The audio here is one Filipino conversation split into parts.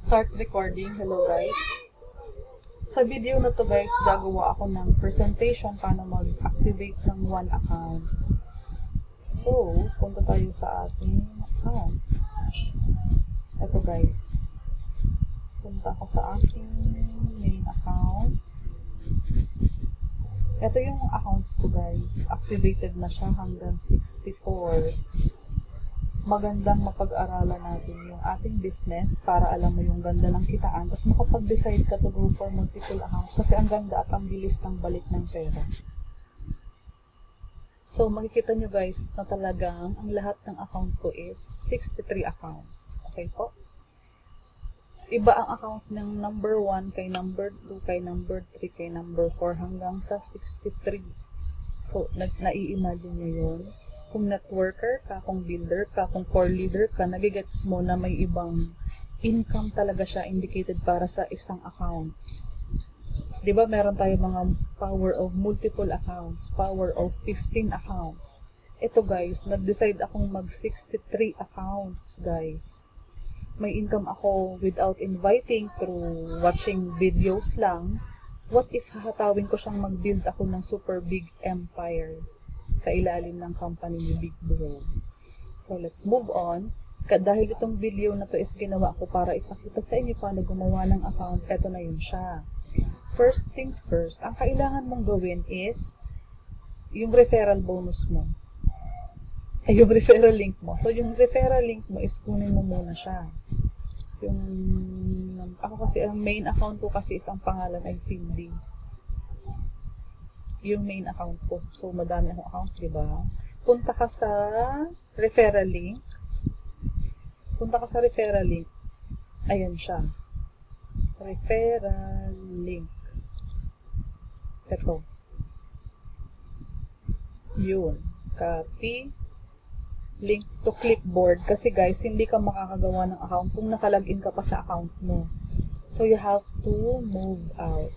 Start recording. Hello guys. Sa video na to guys, gagawa ako ng presentation paano mag-activate ng one account. So, punta tayo sa ating account. Ito guys. Punta ako sa ating main account. Ito yung accounts ko guys. Activated na siya hanggang 64 magandang mapag-aralan natin yung ating business para alam mo yung ganda ng kitaan tapos makapag-decide ka to go for multiple accounts kasi ang ganda at ang bilis ng balik ng pera. So, makikita nyo guys na talagang ang lahat ng account ko is 63 accounts. Okay po? Iba ang account ng number 1 kay number 2 kay number 3 kay number 4 hanggang sa 63. So, nag nai-imagine nyo yun kung networker ka, kung builder ka, kung core leader ka, nagigets mo na may ibang income talaga siya indicated para sa isang account. 'Di ba meron tayo mga power of multiple accounts, power of 15 accounts. Ito guys, nag-decide akong mag 63 accounts, guys. May income ako without inviting through watching videos lang. What if hahatawin ko siyang mag-build ako ng super big empire? Sa ilalim ng company ni Big Bro. So, let's move on. Dahil itong video na to is ginawa ko para ipakita sa inyo paano gumawa ng account, eto na yun siya. First thing first, ang kailangan mong gawin is yung referral bonus mo. Ay, yung referral link mo. So, yung referral link mo is kunin mo muna siya. Yung, ako kasi, ang main account ko kasi isang pangalan ay Cindy yung main account ko. So, madami akong account, di ba? Punta ka sa referral link. Punta ka sa referral link. Ayan siya. Referral link. Ito. Yun. Copy. Link to clipboard. Kasi guys, hindi ka makakagawa ng account kung nakalagin ka pa sa account mo. So, you have to move out.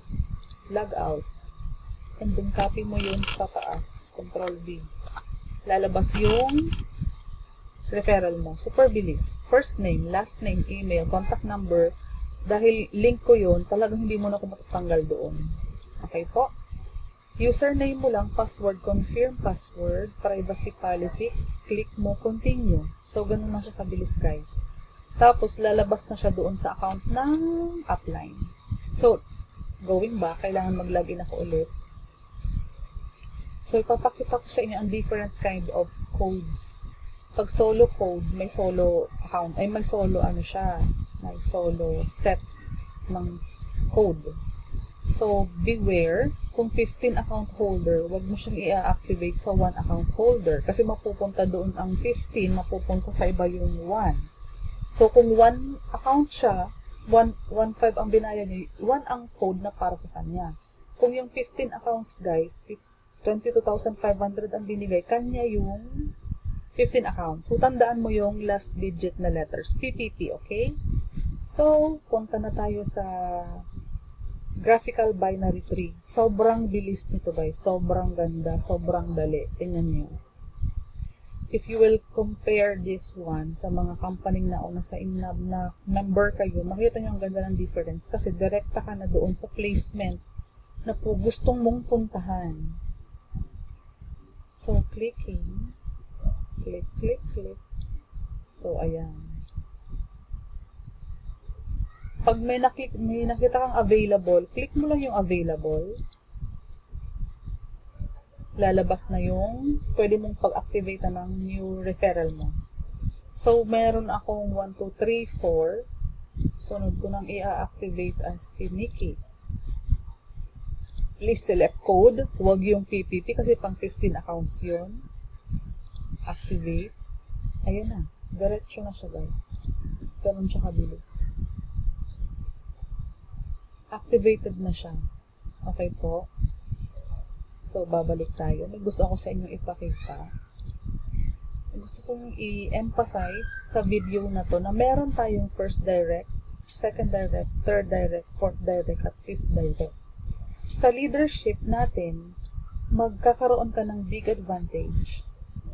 Log out and then copy mo yun sa taas. Control V. Lalabas yung referral mo. Super bilis. First name, last name, email, contact number. Dahil link ko yun, talagang hindi mo na ako matatanggal doon. Okay po? Username mo lang, password, confirm password, privacy policy, click mo, continue. So, ganun na siya kabilis, guys. Tapos, lalabas na siya doon sa account ng upline. So, going back, kailangan mag-login ako ulit. So, ipapakita ko sa inyo ang different kind of codes. Pag solo code, may solo account, ay may solo ano siya, may solo set ng code. So, beware, kung 15 account holder, wag mo siyang i-activate sa 1 account holder kasi mapupunta doon ang 15, mapupunta sa iba yung 1. So, kung 1 account siya, 1, 1.5 ang binayad niya, 1 ang code na para sa kanya. Kung yung 15 accounts, guys, 22,500 ang binigay, kanya yung 15 accounts. So, tandaan mo yung last digit na letters. PPP, okay? So, punta na tayo sa graphical binary tree. Sobrang bilis nito guys. Sobrang ganda. Sobrang dali. Tingnan nyo. If you will compare this one sa mga company na una sa Inab na member kayo, makita nyo ang ganda ng difference kasi direkta ka na doon sa placement na po gustong mong puntahan. So, clicking. Click, click, click. So, ayan. Pag may, naklik, may nakita kang available, click mo lang yung available. Lalabas na yung pwede mong pag-activate ng new referral mo. So, meron akong 1, 2, 3, 4. Sunod ko nang i-activate as si Nikki please select code. Huwag yung PPP kasi pang 15 accounts yon Activate. Ayan na. Diretso na siya guys. Ganun siya kabilis. Activated na siya. Okay po. So, babalik tayo. May gusto ako sa inyo ipakita. Gusto kong i-emphasize sa video na to na meron tayong first direct, second direct, third direct, fourth direct, at fifth direct sa leadership natin, magkakaroon ka ng big advantage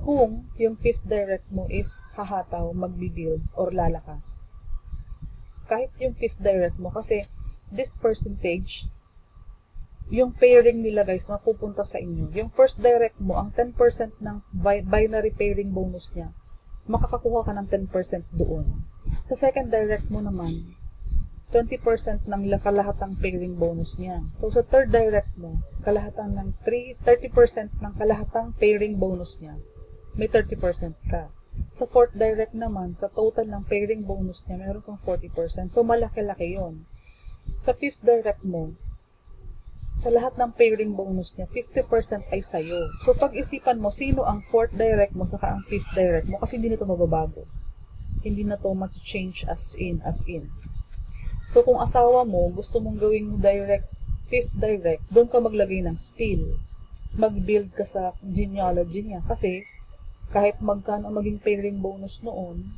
kung yung fifth direct mo is hahataw, magbi-build, or lalakas. kahit yung fifth direct mo, kasi this percentage, yung pairing nila guys, mapupunta sa inyo. Yung first direct mo, ang 10% ng bi- binary pairing bonus niya, makakakuha ka ng 10% doon. Sa second direct mo naman, 20% ng la- kalahatang pairing bonus niya. So, sa third direct mo, kalahatan ng 3, 30% ng kalahatang pairing bonus niya, may 30% ka. Sa fourth direct naman, sa total ng pairing bonus niya, meron kang 40%. So, malaki-laki yon. Sa fifth direct mo, sa lahat ng pairing bonus niya, 50% ay sa'yo. So, pag-isipan mo, sino ang fourth direct mo saka ang fifth direct mo kasi hindi na ito mababago. Hindi na to change as in, as in. So, kung asawa mo, gusto mong gawing direct, fifth direct, doon ka maglagay ng spill. Mag-build ka sa genealogy niya. Kasi, kahit magkano maging pairing bonus noon,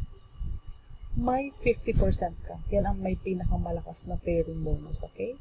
may 50% ka. Yan ang may pinakamalakas na pairing bonus, okay?